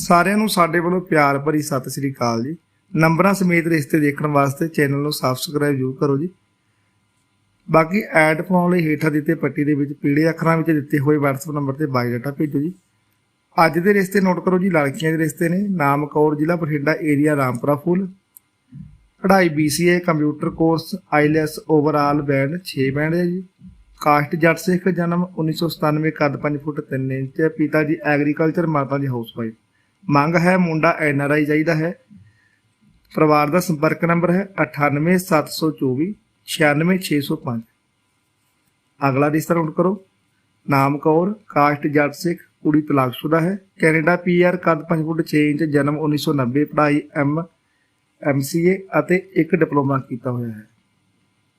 ਸਾਰਿਆਂ ਨੂੰ ਸਾਡੇ ਵੱਲੋਂ ਪਿਆਰ ਭਰੀ ਸਤਿ ਸ੍ਰੀ ਅਕਾਲ ਜੀ। ਨੰਬਰਾਂ ਸਮੇਤ ਰਿਸ਼ਤੇ ਦੇਖਣ ਵਾਸਤੇ ਚੈਨਲ ਨੂੰ ਸਬਸਕ੍ਰਾਈਬ ਜ਼ਰੂਰ ਕਰੋ ਜੀ। ਬਾਕੀ ਐਡ ਪਾਉਣ ਲਈ ਹੇਠਾਂ ਦਿੱਤੇ ਪੱਟੀ ਦੇ ਵਿੱਚ ਪੀਲੇ ਅੱਖਰਾਂ ਵਿੱਚ ਦਿੱਤੇ ਹੋਏ WhatsApp ਨੰਬਰ ਤੇ ਬਾਇਓਡਾਟਾ ਭੇਜੋ ਜੀ। ਅੱਜ ਦੇ ਰਿਸ਼ਤੇ ਨੋਟ ਕਰੋ ਜੀ, ਲੜਕੀਆਂ ਦੇ ਰਿਸ਼ਤੇ ਨੇ ਨਾਮ ਕੌਰ ਜ਼ਿਲ੍ਹਾ ਬਠਿੰਡਾ ਏਰੀਆ ਰਾਮਪੁਰਾ ਫੁੱਲ। ਪੜ੍ਹਾਈ BCA computer course IELTS overall band 6 band ਹੈ ਜੀ। ਕਾਸਟ ਜੱਟ ਸਿੱਖ ਜਨਮ 1997 ਕੱਦ 5 ਫੁੱਟ 3 ਇੰਚ ਪਿਤਾ ਜੀ ਐਗਰੀਕਲਚਰ ਮਾਤਾ ਜੀ ਹਾਊਸਵਾਈਫ ਮੰਗ ਹੈ, ਮੁੰਡਾ ਐਨਆਰਆਈ ਚਾਹੀਦਾ ਹੈ। ਪਰਿਵਾਰ ਦਾ ਸੰਪਰਕ ਨੰਬਰ ਹੈ 98724 96605 ਅਗਲਾ ਰਿਸ਼ਤਾ ਨੋਟ ਕਰੋ। ਨਾਮ ਕੌਰ, ਕਾਸਟ ਜੱਟ ਸਿੱਖ, ਕੁੜੀ ਤਲਾਕਸ਼ੁਦਾ ਹੈ। ਕੈਨੇਡਾ ਪੀਆਰ ਕੱਦ 5 ਫੁੱਟ 6 ਇੰਚ, ਜਨਮ 1990 ਪੜ੍ਹਾਈ ਐਮ ਐਮਸੀਏ ਅਤੇ ਇੱਕ ਡਿਪਲੋਮਾ ਕੀਤਾ ਹੋਇਆ ਹੈ।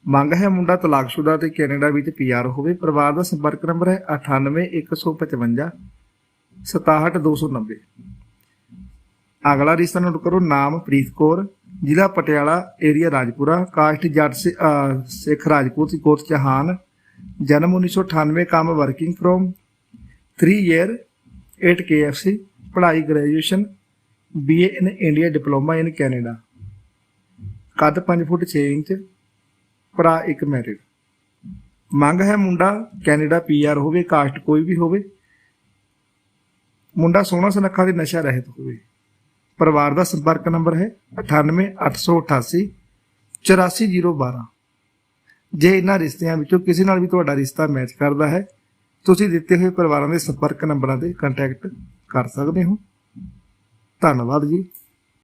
ਮੰਗ ਹੈ ਮੁੰਡਾ ਤਲਾਕਸ਼ੁਦਾ ਤੇ ਕੈਨੇਡਾ ਵਿੱਚ ਪੀਆਰ ਹੋਵੇ। ਪਰਿਵਾਰ ਦਾ ਸੰਪਰਕ ਨੰਬਰ ਹੈ 98155 67290 ਅਗਲਾ ਰਿਸ਼ਤਾ ਨੋਟ ਕਰੋ, ਨਾਮ ਪ੍ਰੀਤ ਕੌਰ ਜ਼ਿਲ੍ਹਾ ਪਟਿਆਲਾ, ਏਰੀਆ ਰਾਜਪੁਰਾ, ਕਾਸਟ ਜੱਟ ਸਿ- ਅਹ, ਸਿੱਖ ਰਾਜਪੂਤ ਕੋਟ ਚਹਾਨ, ਜਨਮ 1998 ਕੰਮ ਵਰਕਿੰਗ ਫਰੋਮ 3 ਈਅਰ 8 KFC ਪੜ੍ਹਾਈ graduation BA in India diploma in Canada ਕੱਦ 5 ਫੁੱਟ 6 ਇੰਚ, ਭਰਾ ਇੱਕ ਮੈਰਿਡ ਮੰਗ ਹੈ ਮੁੰਡਾ ਕੈਨੇਡਾ ਪੀਆਰ ਹੋਵੇ, ਕਾਸਟ ਕੋਈ ਵੀ ਹੋਵੇ। ਮੁੰਡਾ ਸੋਹਣਾ ਸੁਨੱਖਾ ਦੇ ਨਸ਼ਾ ਰਹਿਤ ਹੋਵੇ। ਪਰਿਵਾਰ ਦਾ ਸੰਪਰਕ ਨੰਬਰ ਹੈ 98888 84012 ਜੇ ਇਹਨਾਂ ਰਿਸ਼ਤਿਆਂ ਵਿੱਚੋਂ ਕਿਸੇ ਨਾਲ ਵੀ ਤੁਹਾਡਾ ਰਿਸ਼ਤਾ ਮੈਚ ਕਰਦਾ ਹੈ, ਤੁਸੀਂ ਦਿੱਤੇ ਹੋਏ ਪਰਿਵਾਰਾਂ ਦੇ ਸੰਪਰਕ ਨੰਬਰਾਂ ਤੇ ਕੰਟੈਕਟ ਕਰ ਸਕਦੇ ਹੋ। ਧੰਨਵਾਦ ਜੀ।